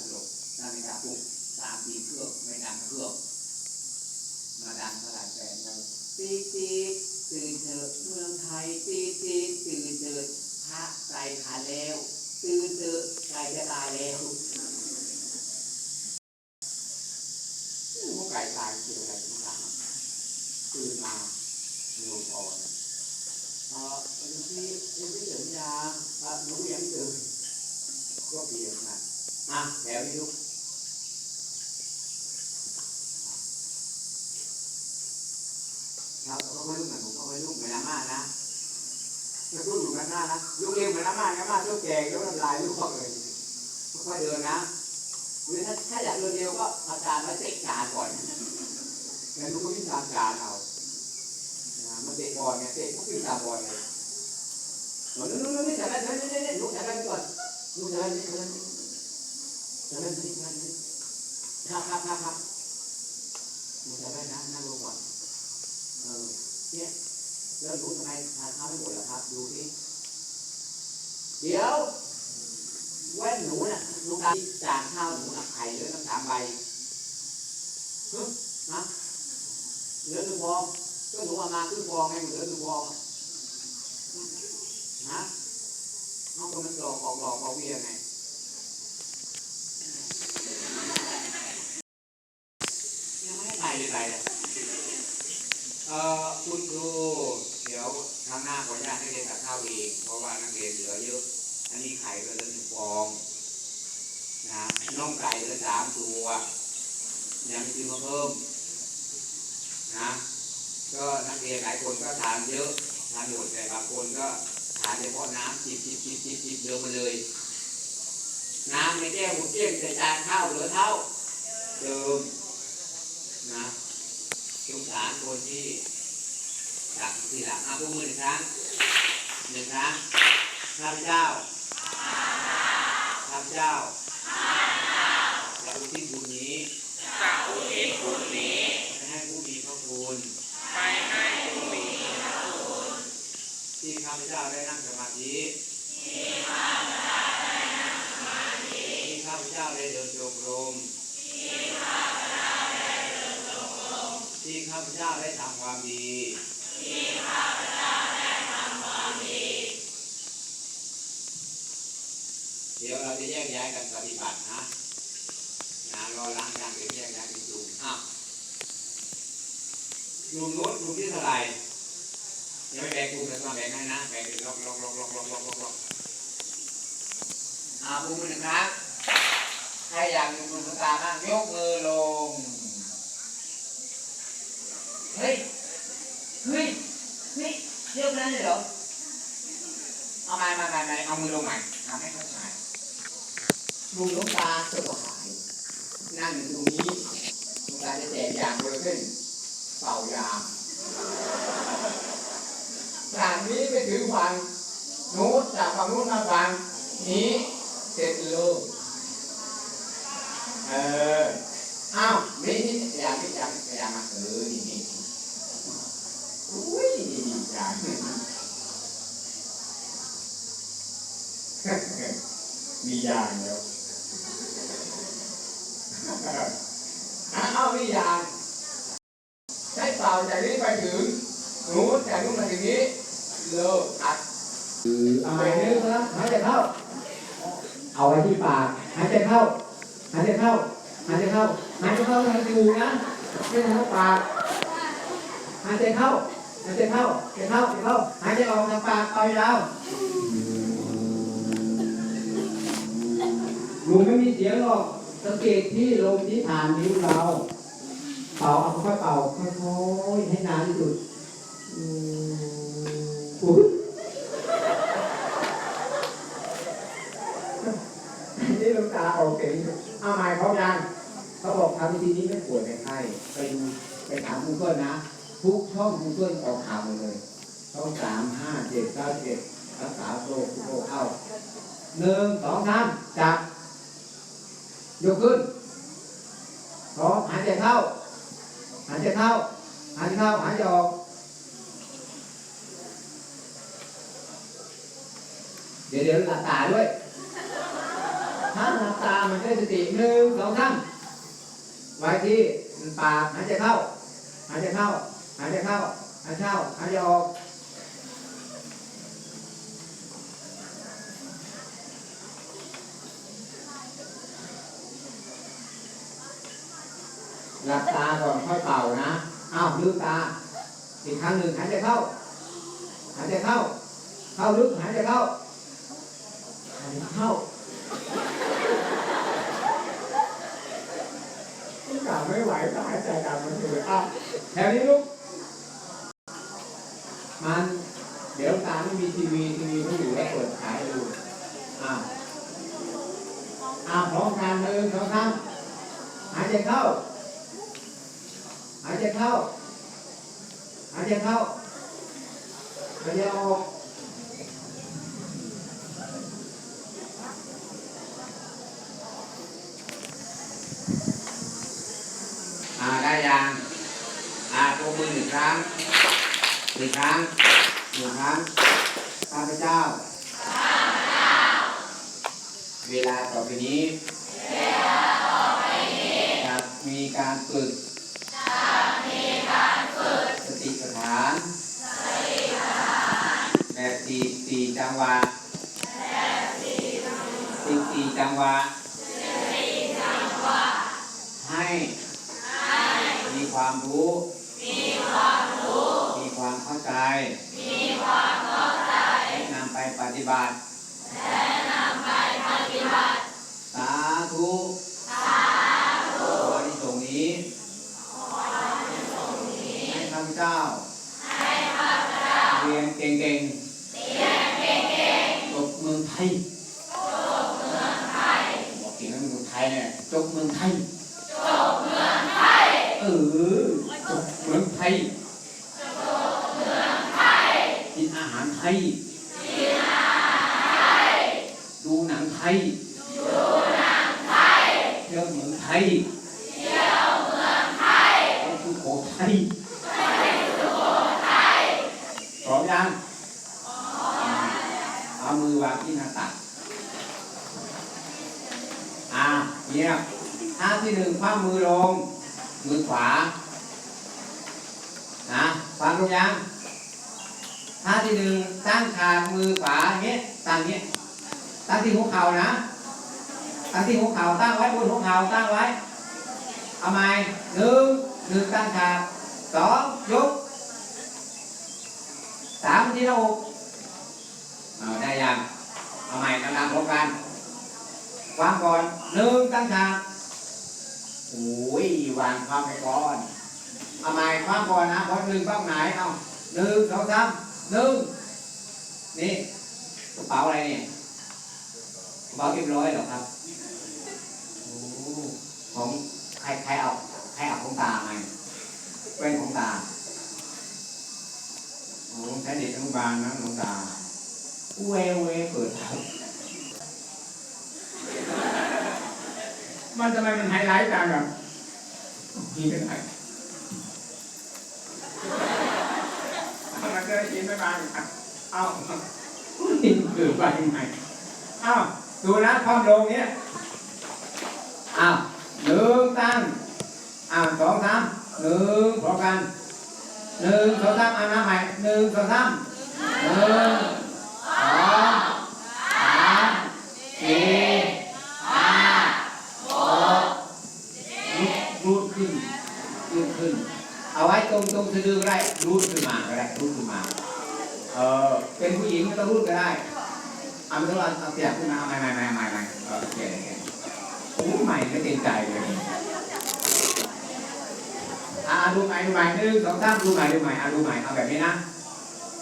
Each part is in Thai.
ตลกนั่งในตาปุ๊บสามสี่เครื่องไม่ดังเครื่องมาดังเท่าไหร่แปดโมงตีตีตื่นเถอะเมืองไทยตีตีตื่นเถอะพระไตรขันแล้ว ตื่นเถอะไก่จะตายแล้วไก่ตายเกี่ยวอะไรทุกับทางตื่นมาดูก่อนเออดูที่ดูที่ถึงยางอะหนูยังไม่ตื่นก็เปลี่ยนมา อะแถวนี้ลูกครับเขาไม่ลุกนะหนูเขาไม่ลุกเหมือนอาม่านะจะลุกอยู่กันหน้านะลุกเร็วเหมือนอาม่าอาม่าลุกแกงแล้วน้ำลายลุกเข้าเลยค่อยเดินนะหรือถ้าถ้าอยากเดินเร็วก็อาจารย์มาเตะจานก่อนแล้วลุกก็วิ่งตามจานเอานะมาเตะบอลไงเตะก็วิ่งตามบอลเลยหนูนู้นนู้นนี่จับได้จับได้จับได้ลุกจับได้ก่อนลุกจับได้จับได้ จับได้จับได้จับได้ครับครับครับครับลุกจับได้นะนั่งลงก่อนเออเนี่ยแล้วรู้ทำไมทานข้าวไม่หมดล่ะครับ ดูสิเดี๋ยวแว่นหนูน่ะลูกตาจานข้าวหนูน่ะไข่เหลือตั้งสามใบฮึฮะเหลือหนึ่งฟองก็หนูเอามาครึ่งฟองไงเหลือหนึ่งฟองฮะเอาคนมันหลอกออกหลอกออกเวียไง ไม่ได้ไปเอ่อคุณครูเดี๋ยวครั้งหน้าขออนุญาตให้เรียนตักข้าวเองเพราะว่านักเรียนเหลือเยอะ อันนี้ไข่ก็เหลือหนึ่งฟองนะน่องไก่เหลือสามตัวยังซื้อมาเพิ่มนะก็นักเรียนหลายคนก็ทานเยอะทานหมดแต่บางคนก็ทานเฉพาะน้ำจิบจิบจิบจิบจิบเยอะมาเลย น้ำในแก้วหมดเกี้ยงแต่จานข้าวเหลือเท่าเดิมนะ สงสารคนที่จากที่หลังอาพูดมือหนึ่งครั้งหนึ่งครั้งข้าพเจ้าข้าพเจ้าจะอุทิศบุญนี้จะอุทิศบุญนี้ไปให้ผู้มีพระคุณไปให้ผู้มีที่ข้าพเจ้าได้นั่งสมาธิ ที่ข้าพเจ้าได้ทำความดีที่ข้าพเจ้าได้ทำความดี เดี๋ยวเราจะแยกย้ายกันปฏิบัตินะนะรอล้างจานเดี๋แยกย้ายกันกลุ่มอ้าวลุ่มโน้นกมที่เท่าไหร่ยังไม่แบ่งกลุ่มแต่ต้องแบ่งให้นะแบ่งเป็นล็อกล็อกล็อกล็อกล็อกล็อกล็อกอาบุญนะครับใครอยากอยู่กลุ่มตาบ้างยกมือลง เฮ้ย เฮ้ย นี่เยอะขนาดนี้เหรอ เอาใหม่ใหม่ใหม่ใหม่เอามือลงใหม่ทำให้เข้าใจลุงลวงตาสบายนั่งอยู่ตรงนี้ลวงตาจะแจกยางคนละครึ่งเป่ายางจากนี้ไปถึงฝั่งนู้นจากฝั่งนู้นมาฝั่งนี้เสร็จเลเอออ้าวนี่นี่อยากนี่อยากอยากมาเออนี่นี่ อุ้ยจางมียางแล้วอ้ามียางใช้เป่าจากนี้ไปถึงนู้นจากนู้นมาถึงนี้เลิกอัดเอาใหม่นึงนะหายใจเข้า เอาไว้ที่ปากหายใจเข้าหายใจเข้าหายใจเข้าหายใจเข้าทางจมูกนะไม่ใช่ทางปากหายใจเข้า หายใจเข้าหายใจเข้าหายใจเข้าหายใจออกทางปากปล่อยยาวหนูไม่มีเสียงหรอกสังเกตที่ลมที่ผ่านนิ้วเราเป่าเอาค่อยๆเป่าค่อยๆให้นานที่สุดอืมอุ๊ยนี่ลูกตาโอเคเอาใหม่พร้อมยังเขาบอกทำวิธีนี้ไม่ปวยไม่ไข้ไปดูไปถามกูเกิลนะ ทุกช่องกูเกิลออกข่าวหมดเลยช่องสามห้าเจ็ดเก้าเจ็ดรักษาโรคโรคเอาหนึ่งสองสามจับยกขึ้นพร้อมหายใจเข้าหายใจเข้าหายใจเข้าหายใจออกเดี๋ยวเดี๋ยวหลับตาด้วยถ้าหลับตามันได้สติหนึ่งสองสามไว้ที่ปากหายใจเข้าหายใจเข้า หายใจเข้าหายใจเข้าหายใจออกหลับตาก่อนค่อยเป่านะ อ้าวลืมตา อีกครั้งหนึ่งหายใจเข้า หายใจเข้า เข้าลึกหายใจเข้า หายใจเข้ากล่าวไม่ไหวก็หายใจตามมันเลยอ้าวแถวนี้ลูก มัน เดี๋ยวตาไม่มีทีวีทีวีไม่อยู่แล้วเปิดขายดูอ้าวอ้าวพร้อมกันหนึ่งสองสามหายใจเข้า หายใจเข้า หายใจเข้าหายใจออกอ่าได้ยังอ่าตัวมือหนึ่งครั้ง หนึ่งครั้งหนึ่งครั้งข้าพเจ้า เวลาต่อไปนี้จะมีการฝึกสติปัฏฐานแบบสี่สี่จังหวะสิบสี่จังหวะให้มีความรู้ มีความรู้ มีความเข้า ใจ มีความเข้าใจและนำไปปฏิบัติ และนำไปปฏิบัติ สาธุสาธุขอที่ส่งนี้ให้ข้าพเจ้า ให้ข้าพเจ้าเรียนเก่งๆเรียนเก่งๆจบเมืองไทยจบเมืองไทยบอกเก่งแล้วเมืองไทยเนี่ยจบเมืองไทย เออจบเมืองไทยกินอาหารไทย ดูหนังไทย เที่ยวเมืองไทย ไปสุโขทัย พร้อมยังเอามือวางที่หน้าตักอ่าเงียบท่าที่หนึ่งคว้ามือลง มือขวานะฟังรู้ยังท่าที่หนึ่งตั้งฉามือขวาเงี้ยตั้งเงี้ยตั้งที่หัวเข่านะตั้งที่หัวเข่าตั้งไว้บนหัวเข่าตั้งไว้เอาใหม่หนึ่งหนึ่งตั้งฉา สองยกสามที่หน้าอกเอาได้ยังเอาใหม่กำลังพร้อมกันวางก่อนหนึ่งตั้งฉากโอ้ยวางความไปก่อนเอาใหม่ความก่อนนะพอหนึ่งต้องไหนเอาหนึ่งสองสามหนึ่งนี่กระเป๋าอะไรเนี่ยกระเป๋าเรียบร้อยหรอครับโอ้ของใครใครเอาใครเอาของตาไหม เป็นของตาโอ้ใช้เด็กอนุบาลนะของตาเวเวเปิดทางมันทำไมมันไฮไลท์จังอะยิงกันไหนมันก็ยินไม่บางเอ้ายิงคือไปยังไงเอ้าดูนะความลงเนี้ยอ้าวหนึ่งตั้งอ้าวสองสาม หนึ่งพร้อมกันหนึ่งสองสามอาน้ำใหม่หนึ่งสองสามหนึ่งสองสามสี่ห้าหกรูดขึ้นรูดขึ้น เอาไว้ตรงตรงสะดือก็ได้รูดขึ้นมาก็ได้รูดขึ้นมาเออเป็นผู้หญิงไม่ต้องรูดก็ได้เอาไม่ต้องเอาเอาเสียบขึ้นมาเอาใหม่ใหม่ใหม่ใหม่ใหม่เออโอเคโอเคโอ้ใหม่ไม่เต็มใจเลย ดูใหม่ดูใหม่หนึ่งสองสามดูใหม่ดูใหม่อ่าดูใหม่เอาแบบนี้นะ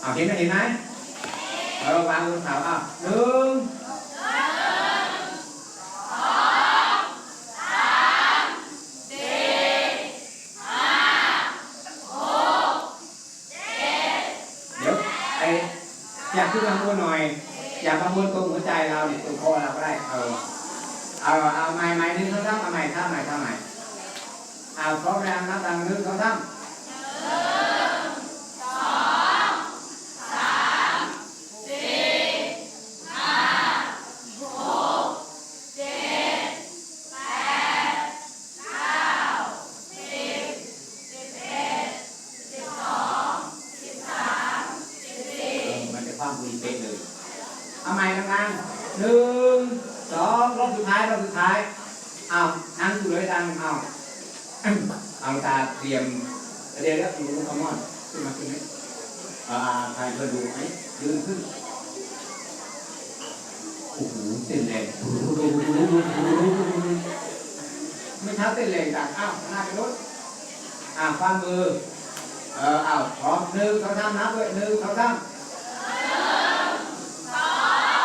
เอาเห็นไหมเห็นไหมเออวางบนเสาอะหนึ่งเดี๋ยวไออยากขึ้นมาบนหน่อย อยากมาบนตรงหัวใจเราเนี่ยตรงคอเราก็ได้ เออ เอาเอาใหม่ใหม่หนึ่งสองสามเอาใหม่ท่าใหม่ท่าใหม่ เอาพร้อมแล้วนับดังนึกเขาทั้งความคุยเป๊ะเลยเอาใหม่ละกันหนึ่งสองรอบสุดท้ายรอบสุดท้ายอ้าวนั่งอยู่เลยดังอ้าว อาตาเตรียมเดี๋ยวเดี๋ยวดูคอมอนขึ้นมาขึ้นไหมอ่าใครเพื่อดูไหมยืนขึ้นโอ้โหเต้นแรงไม่เท้าเต้นแรงจังอ้าวหน้าไปรถอ้าวความือเอออ้าวพร้อมหนึ่งสองสามนับด้วยหนึ่งสองสาม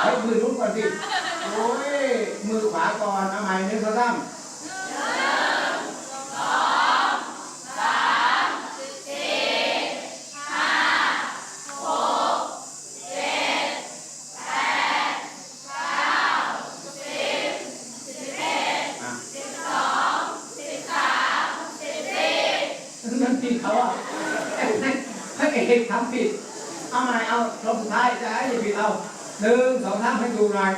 เฮ้ยมือรุ่นก่อนสิโอ้ยมือขวาก่อนเอาใหม่หนึ่งสองสามอะนั่นผิดเขาอะพระเอกทำผิด เอาใหม่เอารอบสุดท้ายจะให้ผิดเอาหนึ่งสองสามให้ดูหน่อย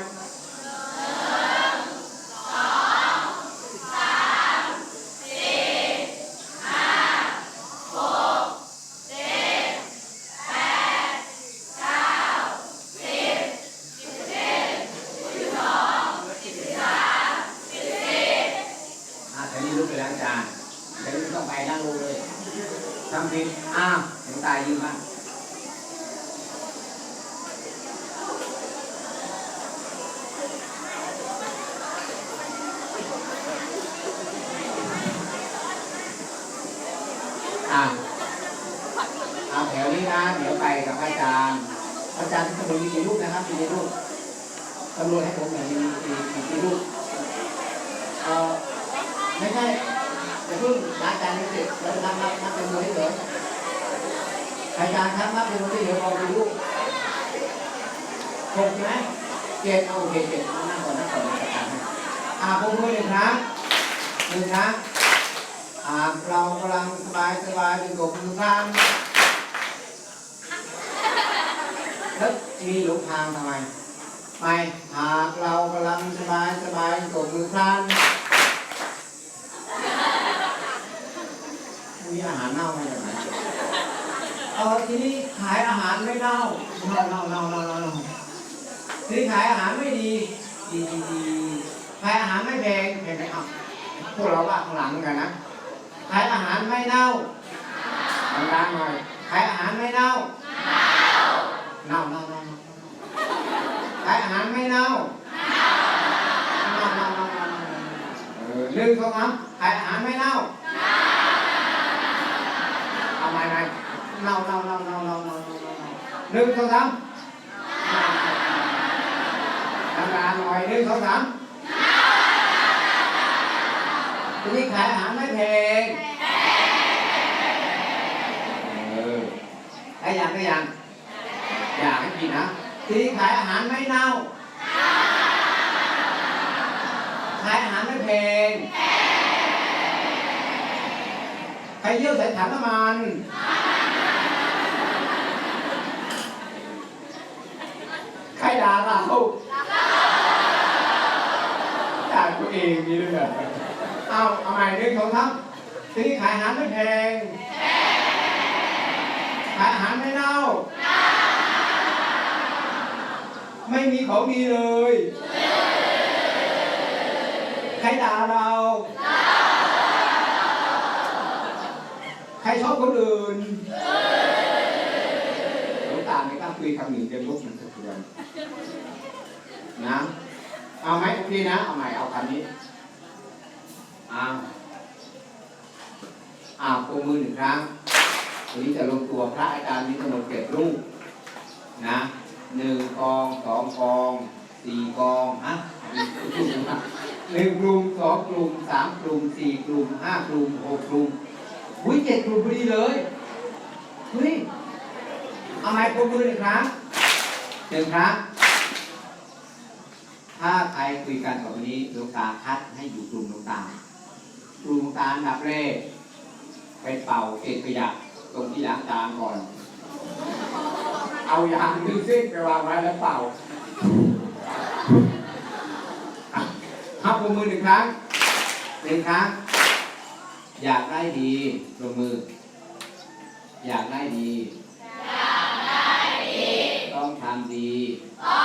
อะแต่นี่ลุกไปล้างจานแต่นี่ไม่ต้องไปนั่งลงเลยทำผิดอ้าวหลวงตายืนบ้าง อะ เอาแถวนี้นะ เดี๋ยวไปกับอาจารย์ อาจารย์ตำรวจมีกี่รูปนะครับมีกี่รูปตำรวจให้ผมหน่อยมีมีมีกี่รูปเออไม่ใช่อย่าเพิ่งอาจารย์ไม่เสร็จเราจะนับนับนับเป็นมือให้เหรออาจารย์ครับนับเป็นมือให้เหรอเอากี่รูปหกใช่ไหมเจ็ดเอาโอเคเจ็ดเอานั่งก่อนนั่งก่อนอาจารย์อ่าผมมือหนึ่งครั้งหนึ่งครั้ง หากเรากำลังสบายสบายอยู่กับมือข้างแล้วมีหลงทางทำไมไม่หากเรากำลังสบายสบายอยู่กับมือข้างมีอาหารเน่าไหมแบบไหนเออทีนี้ขายอาหารไม่เน่าเน่าเน่าเน่าเน่าเน่าทีนี้ขายอาหารไม่ดี ดีดีดีขายอาหารไม่แพงแพงไหมอะพวกเราว่าข้างหลังกันนะ ขายอาหารไม่เน่าดังๆหน่อยขายอาหารไม่เน่าเน่าเน่าเน่าขายอาหารไม่เน่าเน่าเน่าเน่าเน่าเออหนึ่งสองสามขายอาหารไม่เน่าเอาใหม่ใหม่เน่าเน่าเน่าเน่าเน่าเน่าหนึ่งสองสามดังๆหน่อยหนึ่งสองสามทีนี้ขายอาหารไม่ ได้ยังได้ยังอยากให้กินนะทีนี้ขายอาหารไม่เน่า ขายอาหารไม่แพงใครเยี่ยวใส่ถังน้ำมันใครด่าเราด่าตัวเองนี่เลยเหรอเอาเอาใหม่หนึ่งสองสามทีนี้ขายอาหารไม่แพง ขายอาหารไม่เน่า ไม่มีของดีเลย ใครด่าเรา ใครชอบคนอื่นหลวงตาไม่กล้าคุยคำหนึ่งเต็มลุกมันสะเทือนนะ เอาไหมโอเคนะ เอาใหม่ เอาคำนี้เอาเอาตัวมือหนึ่งครั้ง วันนี้จะลงตัวพระอาจารย์มีทั้งหมดเจ็ดรูปนะหนึ่งกองสองกองสี่กองฮะหนึ่งกลุ่มสองกลุ่มสามกลุ่มสี่กลุ่มห้ากลุ่มหกกลุ่มหุ้ยเจ็ดกลุ่มพอดีเลยเฮ้ยเอาไม้ปรบมือหนึ่งครั้งหนึ่งครั้งถ้าใครคุยกันกับวันนี้หลวงตาคัดให้อยู่กลุ่มหลวงตากลุ่มหลวงตาอันดับแรกไปเป่าเศษขยะ ตรงที่ล้างจานก่อน เอายางดึงเส้นไปวางไว้แล้วเป่าอะทับลงมือหนึ่งครั้งหนึ่งครั้ง อยากได้ดีลงมือ อยากได้ดีต้องทำดีต้อง